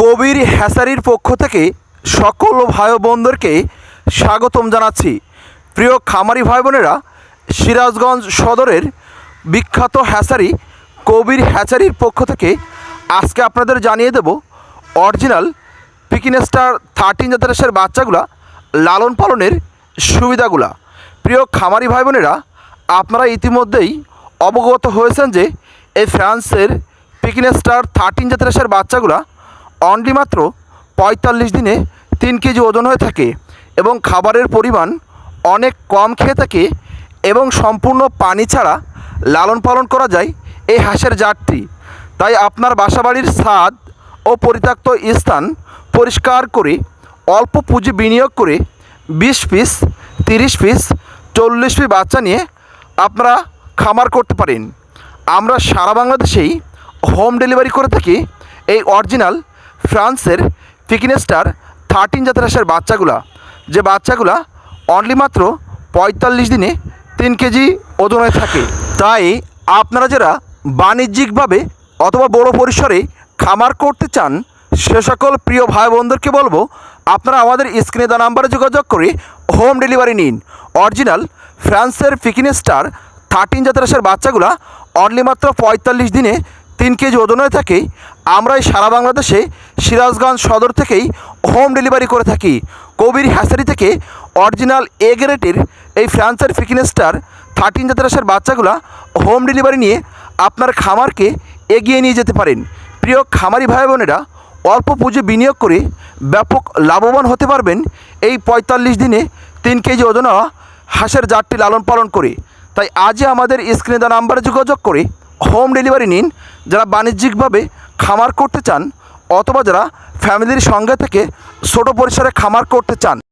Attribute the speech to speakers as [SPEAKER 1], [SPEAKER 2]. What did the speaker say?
[SPEAKER 1] কবির হ্যাসারির পক্ষ থেকে সকল ভাই বোনদেরকে স্বাগতম জানাচ্ছি। প্রিয় খামারি ভাই বোনেরা সিরাজগঞ্জ সদরের বিখ্যাত হ্যাসারি কবির হ্যাচারির পক্ষ থেকে আজকে আপনাদের জানিয়ে দেব অরিজিনাল পিকিনেস্টার থার্টিন জাতের বাচ্চাগুলা লালন পালনের সুবিধাগুলা। প্রিয় খামারি ভাই বোনেরা আপনারা ইতিমধ্যেই অবগত হয়েছেন যে এই ফ্রান্সের পিকিনেস্টার থার্টিন জাতের বাচ্চাগুলা অনলি মাত্র পঁয়তাল্লিশ দিনে তিন কেজি ওজন হয়ে থাকে এবং খাবারের পরিমাণ অনেক কম খেয়ে থাকে এবং সম্পূর্ণ পানি ছাড়া লালন পালন করা যায় এই হাঁসের জাতটি। তাই আপনার বাসাবাড়ির স্বাদ ও পরিত্যক্ত স্থান পরিষ্কার করে, অল্প পুঁজি বিনিয়োগ করে বিশ পিস, তিরিশ পিস, চল্লিশ পিস বাচ্চা নিয়ে আপনারা খামার করতে পারেন। আমরা সারা বাংলাদেশেই হোম ডেলিভারি করে থাকি এই অরিজিনাল ফ্রান্সের পিকিনেস্টার থার্টিন জাতের বাচ্চাগুলা। যে বাচ্চাগুলা অনলি মাত্র পঁয়তাল্লিশ দিনে তিন কেজি ওজন থাকে। তাই আপনারা যারা বাণিজ্যিকভাবে অথবা বড় পরিসরে খামার করতে চান, সে সকল প্রিয় ভাই বোনদেরকে বলব, আপনারা আমাদের স্ক্রিনে দেওয়া নাম্বারে যোগাযোগ করে হোম ডেলিভারি নিন। অরিজিনাল ফ্রান্সের পিকিনেস্টার থার্টিন জাতের বাচ্চাগুলা অনলি মাত্র পঁয়তাল্লিশ দিনে তিন কেজি ওজন হয়ে থাকে আমরা এই সারা বাংলাদেশে সিরাজগঞ্জ সদর থেকেই হোম ডেলিভারি করে থাকি। কবির হ্যাসারি থেকে অরিজিনাল এ গ্রেটের এই ফ্রান্সের ফিকিনেস্টার থার্টিন জাতের বাচ্চাগুলা হোম ডেলিভারি নিয়ে আপনার খামারকে এগিয়ে নিয়ে যেতে পারেন। প্রিয় খামারি ভাই বোনেরা, অল্প পুঁজি বিনিয়োগ করে ব্যাপক লাভবান হতে পারবেন এই পঁয়তাল্লিশ দিনে তিন কেজি ওজন হাঁসের জাতটি লালন পালন করে। তাই আজই আমাদের স্ক্রিনে দেওয়া নাম্বারে যোগাযোগ করে হোম ডেলিভারি নিন, যারা বাণিজ্যিকভাবে খামার করতে চান অথবা যারা ফ্যামিলির সঙ্গে থেকে ছোটো পরিসরে খামার করতে চান।